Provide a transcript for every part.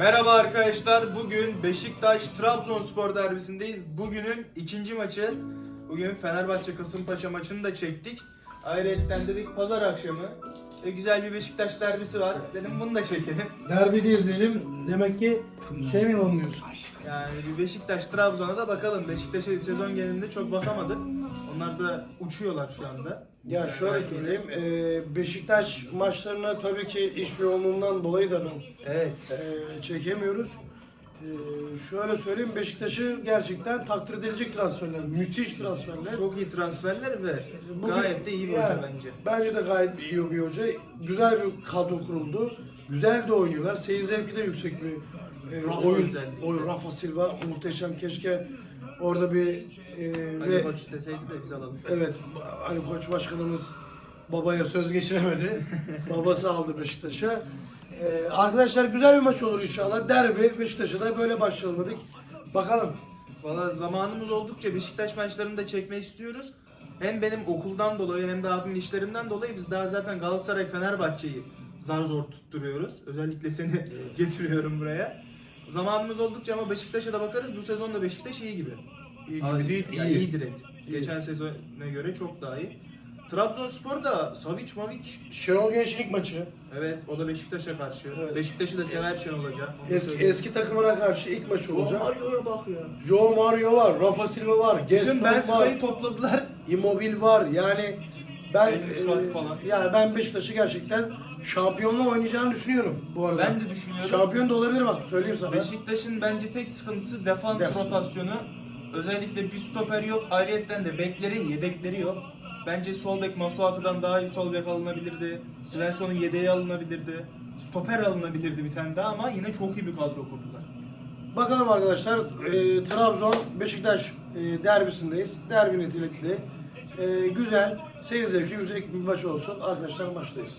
Merhaba arkadaşlar. Bugün Beşiktaş Trabzonspor derbisindeyiz. Bugünün ikinci maçı. Bugün Fenerbahçe Kasımpaşa maçını da çektik. Ayrıca dedik pazar akşamı. E, güzel bir Beşiktaş derbisi var. Dedim bunu da çekelim. Derbi de izleyelim. Demek ki şey mi anlıyorsun? Yani bir Beşiktaş Trabzon'a da bakalım. Beşiktaş'a sezon genelinde çok bakamadık. Onlar da uçuyorlar şu anda. Ya şöyle söyleyeyim. e, Beşiktaş maçlarına tabii ki iş yoğunluğundan dolayı da ben Evet. e, çekemiyoruz. E, şöyle söyleyeyim Beşiktaş'ı gerçekten takdir edilecek transferler. Müthiş transferler. Çok iyi transferler ve Bugün- gayet de iyi bir yani, hoca bence. Bence de gayet iyi bir hoca. Güzel bir kadro kuruldu. Güzel de oynuyorlar. Seyir zevki de yüksek bir e, Rafa oyun. özellikle. oyun. Rafa Silva muhteşem. Keşke orada bir e, Ali ve Koç deseydi de biz alalım. Evet, Ali Koç Başkanımız babaya söz geçiremedi. Babası aldı Beşiktaş'a. Ee, arkadaşlar güzel bir maç olur inşallah. Derbi Beşiktaş'a da böyle başlayalım dedik. Bakalım. Valla zamanımız oldukça Beşiktaş maçlarını da çekmek istiyoruz. Hem benim okuldan dolayı hem de abimin işlerinden dolayı biz daha zaten Galatasaray Fenerbahçe'yi zar zor tutturuyoruz. Özellikle seni getiriyorum buraya. Zamanımız oldukça ama Beşiktaş'a da bakarız. Bu sezon da Beşiktaş iyi gibi. İyi gibi değil, ya iyi. iyi direkt. Geçen sezona göre çok daha iyi. Trabzonspor da Savic Mavic. Şenol Gençlik maçı. Evet o da Beşiktaş'a karşı. Evet. Beşiktaş'ı da sever Şenol Hoca. Onu Eski, söyleyeyim. eski takımına karşı ilk maçı olacak. Mario'ya bak ya. Joe Mario var, Rafa Silva var, Bütün Gerson var, Benfica'yı topladılar. Immobile var. Yani ben Suat e, falan. yani ben Beşiktaş'ı gerçekten şampiyonluğu oynayacağını düşünüyorum bu arada. Ben de düşünüyorum. Şampiyon da olabilir bak söyleyeyim sana. Beşiktaş'ın bence tek sıkıntısı defans Defans. rotasyonu. Özellikle bir stoper yok. Ayrıyeten de bekleri, yedekleri yok. Bence sol bek Masuaku'dan daha iyi sol bek alınabilirdi. Svensson'un yedeği alınabilirdi. Stoper alınabilirdi bir tane daha ama yine çok iyi bir kadro kurdular. Bakalım arkadaşlar e, Trabzon Beşiktaş e, derbisindeyiz. Derbi nitelikli. E, güzel, seyir zevki yüksek bir maç olsun. Arkadaşlar maçtayız.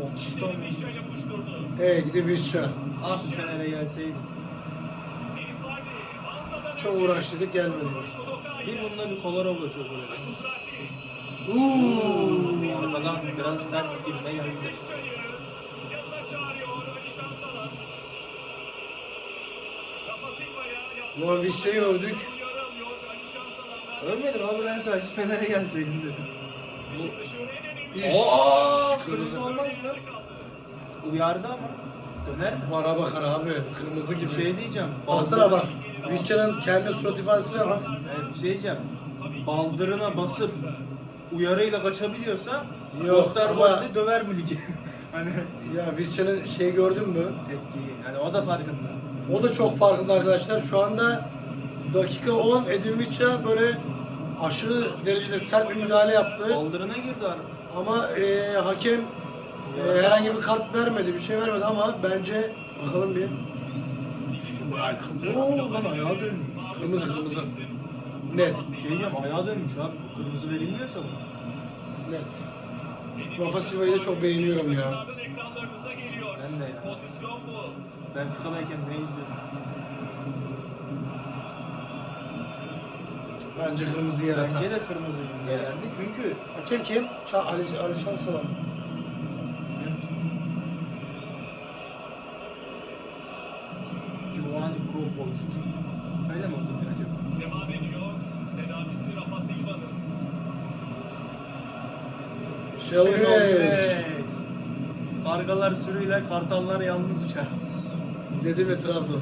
Batista? E gidip Visca. Ah Fener'e gelseydi. Çok uğraştık gelmedi. Bir bununla bir Kolarova çok uğraştı. Uuu. Arkadan biraz sert girme geldi. Ulan Visca'yı övdük. Ölmedim abi ben sadece Fener'e gelseydim dedim. İş. Aa, Kırmızı. olmaz mı? Uyardı ama. Döner mi? Vara bakar abi. Kırmızı gibi. Bir şey diyeceğim. Baksana bak. Visca'nın kendi surat ifadesine bak. Evet, bir şey diyeceğim. Baldırına basıp uyarıyla kaçabiliyorsa Yok, Osterwolde ama- döver bu ligi. hani Ya Visca'nın şey gördün mü? tepkiyi. Yani o da farkında. O da çok farkında arkadaşlar. Şu anda dakika 10 Edin Visca böyle aşırı derecede sert bir müdahale yaptı. Baldırına girdi ara. Ama e, hakem e, herhangi bir kart vermedi, bir şey vermedi ama bence bakalım bir. Kırmızı. Oo lan ayağa dönmüş. Kırmızı kırmızı. Net, Bir şey diyeceğim ayağa dönmüş abi. Bu Kırmızı verilmiyorsa bu. net. Rafa Silva'yı da çok beğeniyorum ya. Ben de ya. Ben FIFA'dayken ne izledim? Bence kırmızı yer atar. Bence de kırmızı geldi çünkü Hakem kim? Ça Ali, Ali Şansalan. Giovanni Propost. Öyle mi okunuyor acaba? Devam ediyor. Tedavisi Rafa Silva'nın. Güneş. Kargalar sürüyle, kartallar yalnız uçar. Dedi mi Trabzon?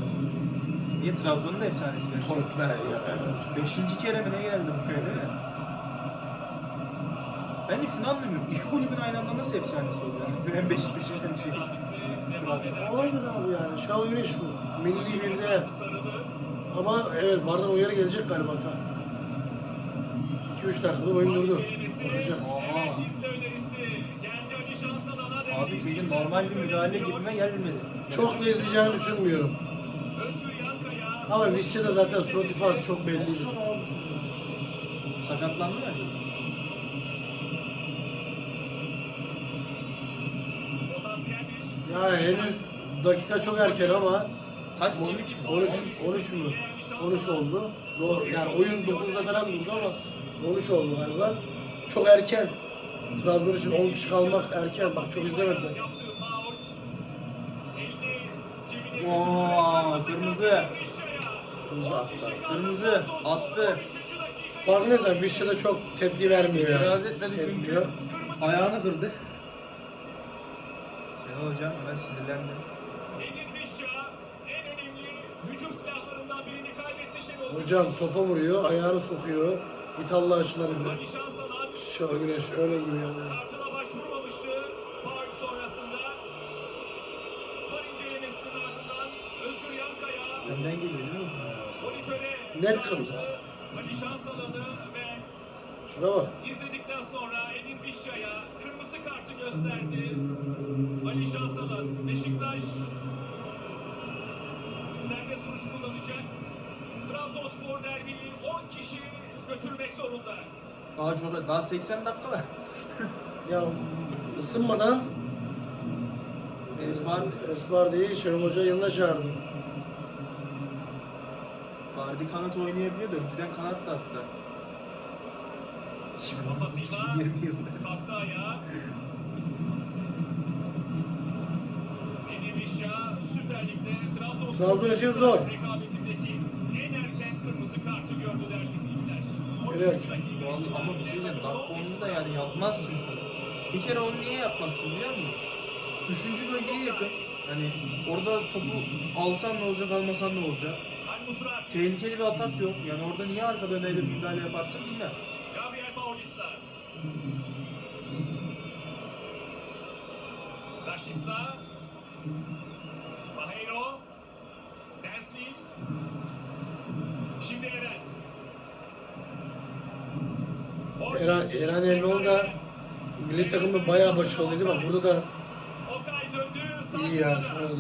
Niye Trabzon'un da efsanesi geldi? Torkler ya. Beşinci kere mi ne geldi bu öyle mi? Ben de şunu anlamıyorum. İki kulübün aynı anda nasıl efsanesi oluyor? Hem Beşiktaş'ın hem şey. Olabilir abi yani. Şenol Güneş bu. Milli birde. Ama evet Vardan uyarı gelecek galiba ta. 2-3 dakikada oyun durdu. Bakacak. Abi çünkü normal bir müdahale gibime gelmedi. Çok da izleyeceğini düşünmüyorum. Ama Visca da zaten surat ifadesi çok belli. Baksana abi şuna. Sakatlandı mı acaba? Ya henüz dakika çok erken ama Kaç? 13 mü? 13 13 mü? 13 oldu. Doğru. Yani oyun 9'da falan durdu ama 13 oldu galiba. Çok erken. Trabzon için 10 kişi kalmak erken. Bak çok izlemedim Oo, kırmızı. Kırmızı attı. Kırmızı attı. Farkındaysan Vişça'da çok tepki vermiyor yani. İtiraz etmedi çünkü Etmiyor. ayağını kırdı. Şenol hocam ben sinirlendim. Edin Vişça en önemli hücum silahlarından birini kaybetti Şenol. Hocam topa vuruyor, ayağını sokuyor. Git Allah aşkına dedi. Şöyle güneş öyle gibi yani. kartına başvurmamıştı. Faul sonrasında. Var incelemesinin ardından Özgür Yankaya Benden geliyor Net kırmızı. Ali Şansalan'ı ve Şuna bak. izledikten sonra Edin Vişça'ya kırmızı kartı gösterdi. Ali Şansalan Beşiktaş serbest vuruş kullanacak. Trabzonspor derbiyi 10 kişi götürmek zorunda. Daha çok daha 80 dakika var. Ya ısınmadan Enis var. Esbar değil, Şenol Hoca yanına çağırdı. Bardi kanat oynayabiliyor da önceden kanat da attı. Rafa Silva 20 yıldır. kalktı ayağa. Edin Vişça Süper Lig'de Trabzonspor Trabzon için zor. rekabetindeki en erken kırmızı kartı gördü değerli izleyiciler. Evet. 13 dakika Vallahi ama bir şey diyeceğim. Dakika onu da yani yapmazsın şunu. Bir kere onu niye yapmazsın biliyor musun? Üçüncü bölgeye yakın. Hani orada topu alsan ne olacak almasan ne olacak? Tehlikeli bir atak yok. Yani orada niye arka döneyle müdahale yaparsın bilmem. Gabriel Paulista. Rashica. Baheiro. Densville. Şimdi Eren. Eren, Eren Elmalı da milli takımda bayağı başarılıydı. Bak burada da Okay döndü. sağ İyi ya, kanada. şurada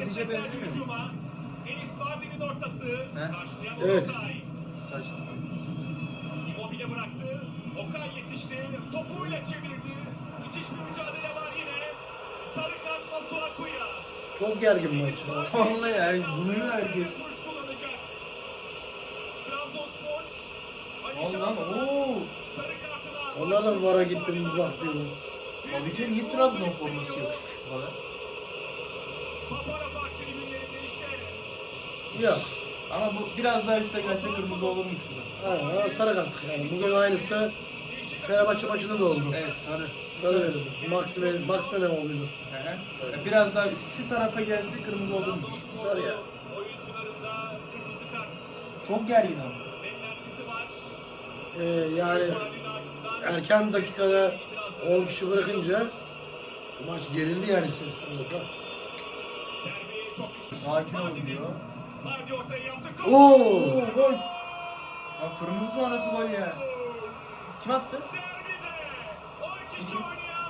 destek verdi benzemiyor. Enis Bardi'nin ortası. He? Karşılayan Evet. Okay. Saçma. Immobile bıraktı. Okay yetişti. Topuyla çevirdi. Müthiş bir mücadele var yine. Sarı kart Masuaku'ya. çok gergin maç. Vallahi yani bunu herkes. Trabzonspor. Allah'ım ooo. sarı kartına Onlar da. VAR'a gittim bak diyorlar. Savic'e niye Trabzon forması yakışmış bu kadar? Papara Park tribünlerinde işte. Ya. Ama bu biraz daha üste gelse kırmızı olurmuş bu da. Ha, sarı kart yani. Bugün aynısı Fenerbahçe maçında da oldu. Evet sarı. Sarı verildi. Max ve Max ne olduydu? Hı hı. Ya Biraz daha üst- şu tarafa gelse kırmızı olurmuş. Sarı ya. Oyuncularında kırmızı kart Çok gergin ama. beklentisi var. Ee, yani erken dakikada itirazı. 10 kişi bırakınca maç gerildi yani ister istemez. Sakin olun diyor. Bardi ortaya yaptı. Oo! Oo gol. Ya kırmızı sonrası gol ya. Kim attı? Derbide 10 kişi oynayan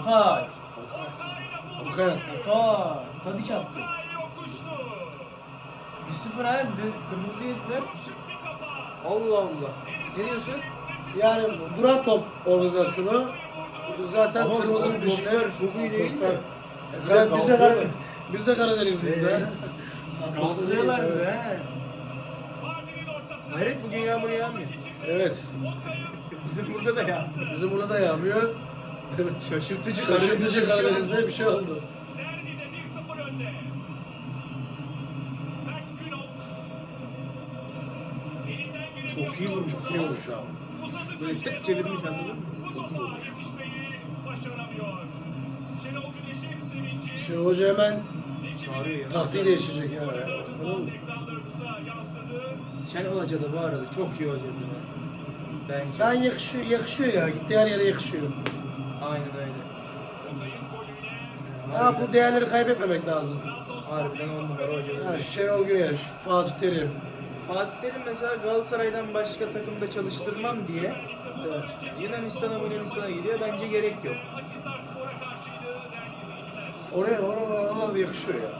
Okay. Trabzonspor. Okay. Okay'la buldu Okay golü. attı. Aa, Tadiç attı. Okay yokuşlu. 1-0 abi bir de kırmızı yediler. Allah Allah. Ne diyorsun? Yani duran top organizasyonu zaten Ama kırmızının peşine. çok iyi değil mi? Biz de Karadeniz, Evet. be. Hayret bugün yağmur yağmıyor. Evet. Bizim burada da ya. Bizim burada da yağmıyor. Şaşırtıcı Şaşırtıcı Karadeniz'de Karadeniz'de bir şey oldu. Derbide 1-0 önde. Berk Günok. Elinden geleni Çok iyi vurmuş, burada. İyi olmuş abi. Böyle tek çevirmiş, anladın mı? Topa yetişmeyi başaramıyor. Şenol Güneş'in sevinci. Şimdi hoca hemen. Taktiği değişecek yansıdı. Şenol Hoca da bu arada çok iyi hoca bu. Bence. Ben yakışıyor, yakışıyor ya. Gitti her yere yakışıyor. Aynen öyle. Ha bu değerleri kaybetmemek lazım. Harbiden on numara hocası. Ha, Şenol Güneş, Fatih Terim. Fatih Terim mesela Galatasaray'dan başka takımda çalıştırmam diye Evet. Yunanistan'a Yunanistan'a gidiyor. Bence gerek yok. Akhisar Spor'a karşıydı değerli izleyiciler. Oraya, oraya, oralar da yakışıyor ya.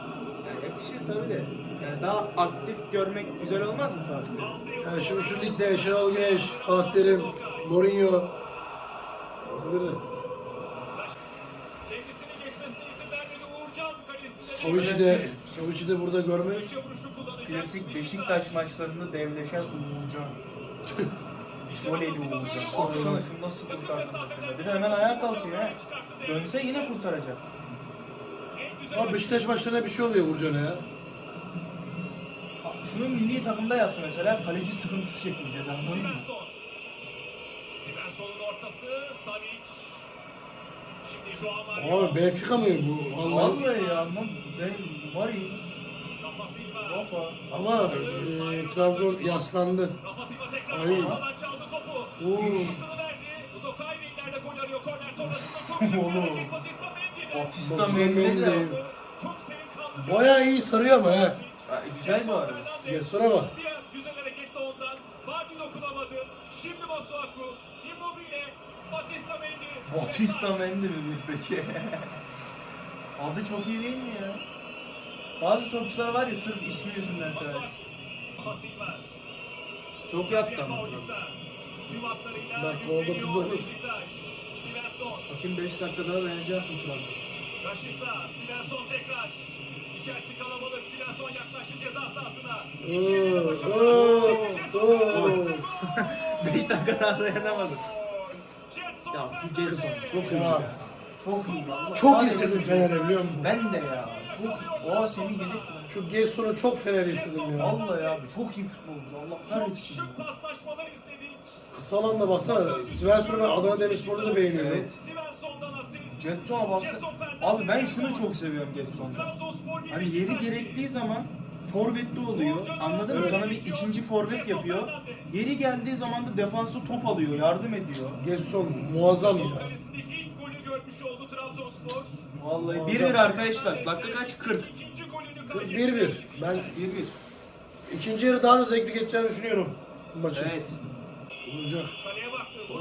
Yani yakışır tabii de. Yani daha aktif görmek güzel olmaz mı Fatih Yani şimdi şu ligde Şenol Güneş, Fatih Terim, Mourinho. Olabilir. Savic'i de, Savic'i de burada kullanacak. Klasik Beşiktaş maçlarında devleşen Uğurcan. Voleyli Uğurcan. Baksana şunu nasıl kurtardı mesela. Bir de hemen ayağa kalkıyor ha. Dönse yine kurtaracak. Ama Beşiktaş maçlarında bir şey oluyor Uğurcan'a ya. Şunu milli takımda yapsa mesela kaleci sıkıntısı çekmeyeceğiz anladın mı? Svensson. Svensson'un ortası. Savic. Şimdi Joao Mario. Abi Benfica mı bu? Vallahi. Vallahi ya lan ben var ya Rafa Silva. Rafa. Ama e, Trabzon yaslandı. Rafa Silva tekrar Ay. ortadan çaldı topu. Oo. Pasını verdi. Udokay ve ileride gol arıyor. Korner sonrasında çok şık bir Oğlum. hareket Batista Mendy'de. Batista Batista Mendy de. Mendy. Çok serin kaldı. bir Bayağı iyi sarıyor ama he. Ha, Güzel bu arada. Gelsona bak. Güzel hareket de ondan. Vardy dokunamadı. Şimdi Masuaku. Immobile. Batista Mendy. Batista Mendy mi bir peki? Adı çok iyi değil mi ya? Bazı topçular var ya sırf ismi yüzünden Silva. Çok yattı ama. Paulista. Tüm hatlarıyla Bak, oldu yükleniyor kızlar. Beşiktaş. Svensson. Bakayım 5 dakika daha dayanacak mı Trabzon? Rashica, Svensson tekrar. İçerisi kalabalık, Svensson yaklaştı ceza sahasına. Oo, İçeriye başarılı. oo, Şimdi Jetson. oo. Gol! 5 dakika daha dayanamadım. Ya bu. Jetson çok iyi Ya. Çok iyi valla. Çok istedim Fener'e biliyor musun? Ben de ya. Çok. Oha Semih yedek? Şu Gesson'u çok Fener istedim ya. Vallahi abi çok iyi futbolcu. Allah Çok kahretsin. şık paslaşmalar istedik. Kısa alanda baksana. Svensson'u ben Adana Demirspor'da da beğeniyorum. Evet. Svensson'dan asist. Getson'a Fernandez. Abi ben şunu çok seviyorum Getson'da. Hani yeri gerektiği zaman forvetli oluyor. Anladın mı? Evet. Sana bir ikinci forvet yapıyor. Yeri geldiği zaman da defansta top alıyor, yardım ediyor. Gesson muazzam ya. kalesindeki ilk golü görmüş oldu Trabzonspor. Vallahi Muazzam. 1-1 arkadaşlar. Dakika kaç? 40. İkinci golünü kaydetti. 1-1. Ben 1-1. ikinci yarı daha da zevkli geçeceğini düşünüyorum bu maçın. Evet. Baktı, Oo.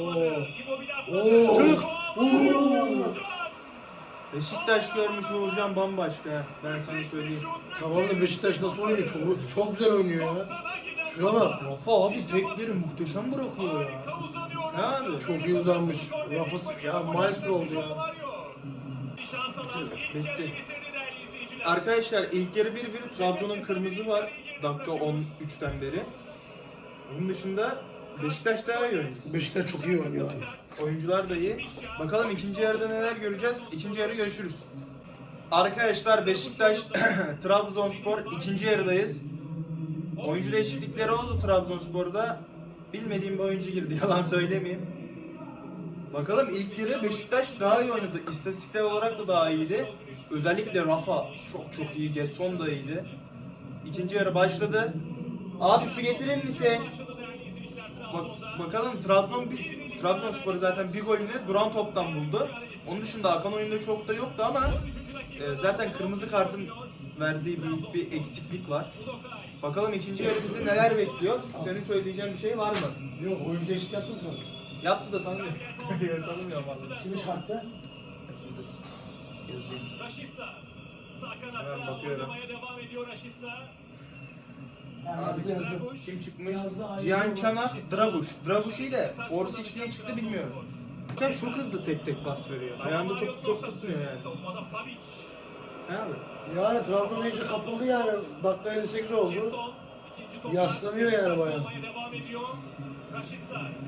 Oo. Oo. Oo. Beşiktaş görmüş Uğurcan bambaşka. Ben sana söyleyeyim. Tamam da Beşiktaş nasıl oynuyor? Çok, çok güzel oynuyor ya. Şuna bak. Rafa abi tekleri muhteşem bırakıyor ya. Yani. Çok iyi uzanmış. Rafa ya maestro oldu ya. Bitti. Arkadaşlar ilk yarı 1-1 Trabzon'un kırmızı var. Dakika 13'ten beri. Bunun dışında Beşiktaş daha iyi oynuyor. Beşiktaş çok iyi oynuyor. Oyuncular da iyi. Bakalım ikinci yarıda neler göreceğiz. İkinci yarı görüşürüz. Arkadaşlar Beşiktaş Trabzonspor ikinci yarıdayız. Oyuncu değişiklikleri oldu Trabzonspor'da. Bilmediğim bir oyuncu girdi yalan söylemeyeyim. Bakalım ilk yarı Beşiktaş daha iyi oynadı. İstatistikler olarak da daha iyiydi. Özellikle Rafa çok çok iyi. Getson da iyiydi. İkinci yarı başladı. Abi su getirir misin? Bak, bakalım Trabzon bir Trabzonspor zaten bir golünü duran toptan buldu. Onun dışında akan oyunda çok da yoktu ama e, zaten kırmızı kartın verdiği büyük bir eksiklik var. Bakalım ikinci yarı bizi neler bekliyor? Senin söyleyeceğin bir şey var mı? Yok oyuncu değişiklik yaptın mı Trabzon? Yaptı da tanımıyorum. Tanımıyorum vallahi. Kimi çıkarttı? Dur. Yazayım. Hemen bakıyorum. oynamaya devam ediyor Rashica. Yani yazdı yazdı. Kim çıkmış? Cihan Çanak, Draguş. Draguş iyi de Orsic niye çıktı bilmiyorum. Bir tane çok hızlı tek tek pas veriyor. Ayağında top çok tutmuyor yani. He abi? Yani Trabzon iyice kapıldı yani. Dakika 58 oldu. Yaslanıyor yani bayağı.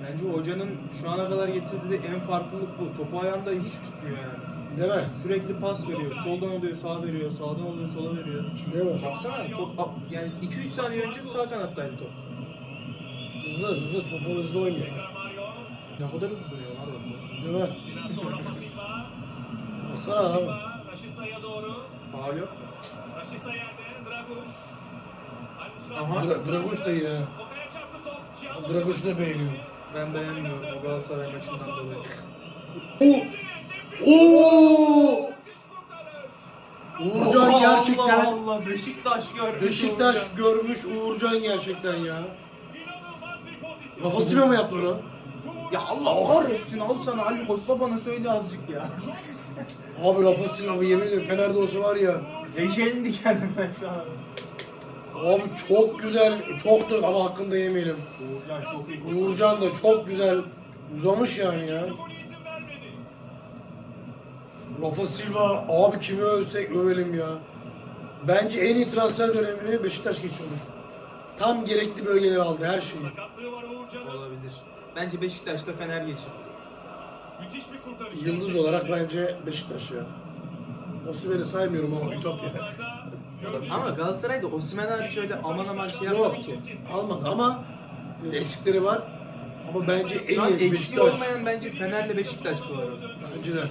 Bence hocanın şu ana kadar getirdiği en farklılık bu. Topu ayağında hiç tutmuyor yani. Değil mi? Sürekli pas veriyor. Soldan alıyor, sağa veriyor. Sağdan alıyor, sola veriyor. Değil mi? Baksana top a- yani 2-3 saniye önce sağ kanattaydı top. Hızlı hızlı topu hızlı oynuyor. Ne kadar hızlı dönüyor lan Rafa. Değil mi? Baksana abi. Rashica'ya doğru. Faal yok? Rashica yerde. Draguş. Aha. Dra- Draguş da iyi ha. Draguç'u da beğeniyorum. Ben beğenmiyorum o Galatasaray maçından dolayı. Oo! Uğurcan Allah gerçekten Allah Allah Beşiktaş görmüş. Beşiktaş Uğurcan. görmüş Uğurcan gerçekten ya. Silva mı yaptı onu? Ya Allah kahretsin al sana Ali Koç babana söyle azıcık ya. Abi Rafa Silva yemin ederim Fener'de olsa var ya. Ecelim dikendim ben şu an. Abi çok güzel, çok da ama hakkında yemeyelim. Uğurcan çok iyi. Uğurcan da çok güzel uzamış yani ya. Rafa Silva abi kimi övsek övelim ya. Bence en iyi transfer dönemini Beşiktaş geçirdi. Tam gerekli bölgeleri aldı her şeyi. Sakatlığı var Uğurcan'ın. Olabilir. Bence Beşiktaş'ta Fener geçer. Müthiş bir kurtarış. Yıldız olarak bence Beşiktaş ya. Osimhen'i saymıyorum ama Ütopya. Ama Galatasaray'da Osimhen hariç öyle aman aman şey Yok yapmadı ki. almadı ama e, eksikleri var. Ama bence en Şu an iyi eksiği Beşiktaş. olmayan bence Fener'le Beşiktaş bu arada. Bence de.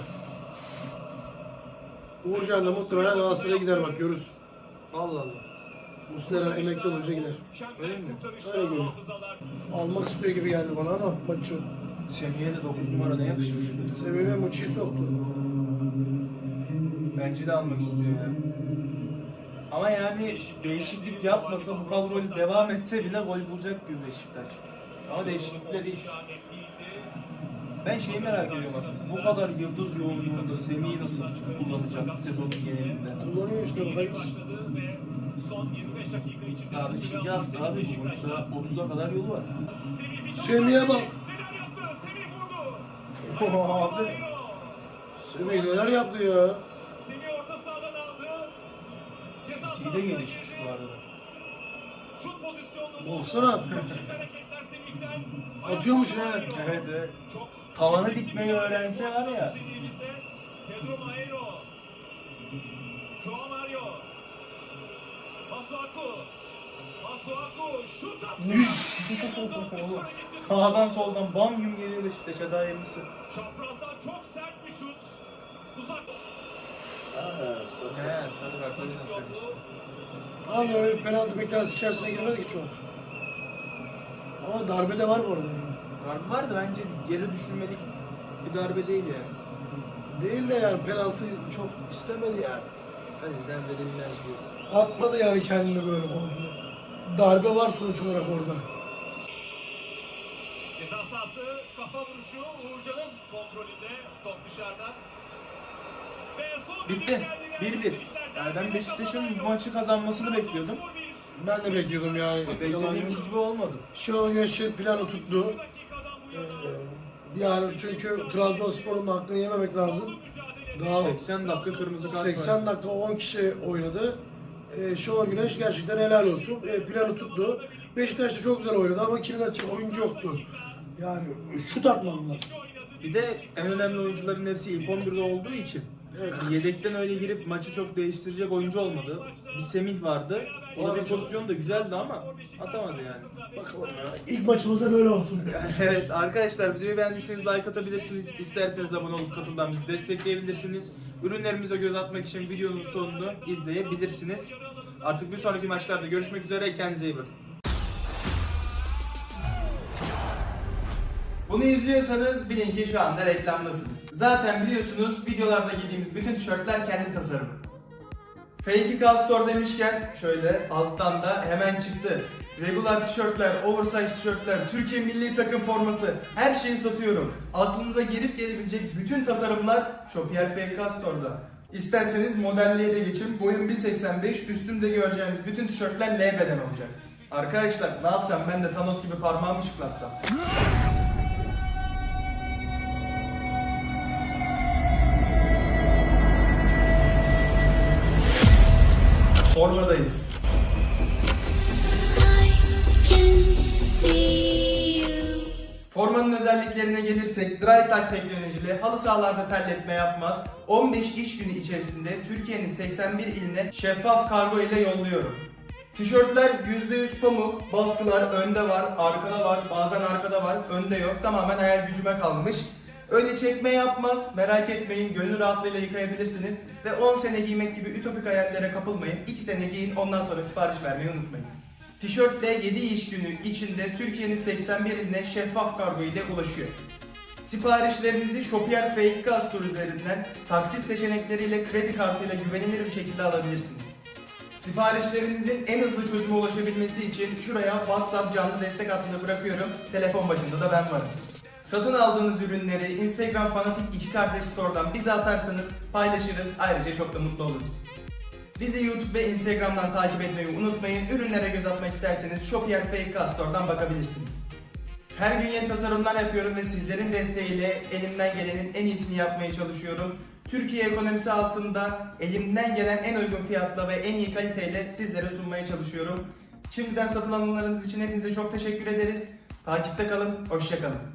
Uğurcan da muhtemelen Galatasaray'a gider bak görürüz. Allah Allah. Muslera emekli olunca gider. Öyle mi? Öyle görünüyor. Almak istiyor gibi geldi bana ama maçı. Semih'e de 9 numara ne yakışmış. Sevime Muçi'yi soktu. Bence de almak istiyor yani. Ama yani değişiklik yapmasa bu kadroyla devam etse bile gol bulacak bir Beşiktaş. Ama değişiklikler iyi. Ben şeyi merak ediyorum aslında. Bu kadar yıldız yoğunluğunda Semih'i nasıl kullanacak sezonun genelinde? Kullanıyor işte bakayım. Son 25 dakika içinde Daha 5. hafta abi bunun daha 30'a kadar yolu var. Semih'e bak. Neler yaptı? Semih vurdu. Abi. Semih neler yaptı ya? Semih orta sahadan aldı. Ceza Fiziği de gelişmiş bu arada. Şut pozisyonunu Baksana. Çok şık hareketler Semih'ten. Atıyormuş ha. Evet evet. Çok Tavanı dikmeyi öğrense var ya. İstediğimizde Pedro Maero. Joao Mario. Masuaku. Masuaku şut attı. Sağdan soldan bam güm geliyor Beşiktaş'a daha hayırlısı. Çaprazdan çok sert bir şut. Uzak. He sarı kart o yüzden söylemiştim. Tamam öyle penaltı beklentisi içerisine girmedi ki çok. Ama darbe de var bu arada. yani. Darbe vardı bence geri düşürmelik bir darbe değil yani. Değil de yani penaltı çok istemedi yani. O yüzden verilmez diyorsun. Atmadı yani kendini böyle komple. Darbe var sonuç olarak orada. Ceza sahası kafa vuruşu Uğurcan'ın kontrolünde. Top dışarıda. Bitti. düdük geldi ve 1-1. Beşiktaşlar Yani ben Beşiktaş'ın bu maçı kazanmasını bekliyordum. Ben de bekliyordum yani. Beklediğimiz gibi olmadı. Şenol Güneş'in planı tuttu. Yana. Ee, yani çünkü Trabzonspor'un hakkını yememek lazım. Daha 80 dakika kırmızı kart 80 var. dakika 10 kişi oynadı. Ee, Şenol Güneş gerçekten helal olsun. Ee, planı tuttu. Beşiktaş da çok güzel oynadı ama kilit oyuncu yoktu. Yani şut atmadılar. Bir de en önemli oyuncuların hepsi ilk 11'de olduğu için Evet. yedekten öyle girip maçı çok değiştirecek oyuncu olmadı. Bir Semih vardı. O da bir pozisyon da güzeldi ama atamadı yani. Bakalım ya. İlk maçımızda böyle olsun. evet arkadaşlar videoyu beğendiyseniz like atabilirsiniz. İsterseniz abone olup katıldan bizi destekleyebilirsiniz. Ürünlerimize göz atmak için videonun sonunu izleyebilirsiniz. Artık bir sonraki maçlarda görüşmek üzere. Kendinize iyi bakın. Bunu izliyorsanız bilin ki şu anda reklamdasınız. Zaten biliyorsunuz videolarda giydiğimiz bütün tişörtler kendi tasarımı. Fake Store demişken şöyle alttan da hemen çıktı. Regular tişörtler, oversize tişörtler, Türkiye milli takım forması her şeyi satıyorum. Aklınıza gelip gelebilecek bütün tasarımlar Shopier Fake Store'da. İsterseniz modelliğe de geçin. Boyum 1.85, üstümde göreceğiniz bütün tişörtler L beden olacak. Arkadaşlar ne yapsam ben de Thanos gibi parmağımı şıklatsam. Formadayız. Formanın özelliklerine gelirsek dry touch teknolojili halı sahalarda terletme yapmaz. 15 iş günü içerisinde Türkiye'nin 81 iline şeffaf kargo ile yolluyorum. Tişörtler %100 pamuk, baskılar önde var, arkada var, bazen arkada var, önde yok. Tamamen hayal gücüme kalmış. Öyle çekme yapmaz, merak etmeyin gönül rahatlığıyla yıkayabilirsiniz. Ve 10 sene giymek gibi ütopik hayallere kapılmayın. 2 sene giyin ondan sonra sipariş vermeyi unutmayın. Tişörtle 7 iş günü içinde Türkiye'nin 81 iline şeffaf kargo ile ulaşıyor. Siparişlerinizi Shopier Fake Gas Tour üzerinden taksit seçenekleriyle kredi kartıyla güvenilir bir şekilde alabilirsiniz. Siparişlerinizin en hızlı çözüme ulaşabilmesi için şuraya WhatsApp canlı destek hattını bırakıyorum. Telefon başında da ben varım. Satın aldığınız ürünleri Instagram Fanatik 2 Kardeş Store'dan bize atarsanız paylaşırız. Ayrıca çok da mutlu oluruz. Bizi YouTube ve Instagram'dan takip etmeyi unutmayın. Ürünlere göz atmak isterseniz Shopier Gas Store'dan bakabilirsiniz. Her gün yeni tasarımlar yapıyorum ve sizlerin desteğiyle elimden gelenin en iyisini yapmaya çalışıyorum. Türkiye ekonomisi altında elimden gelen en uygun fiyatla ve en iyi kaliteyle sizlere sunmaya çalışıyorum. Şimdiden satın alımlarınız için hepinize çok teşekkür ederiz. Takipte kalın, hoşçakalın.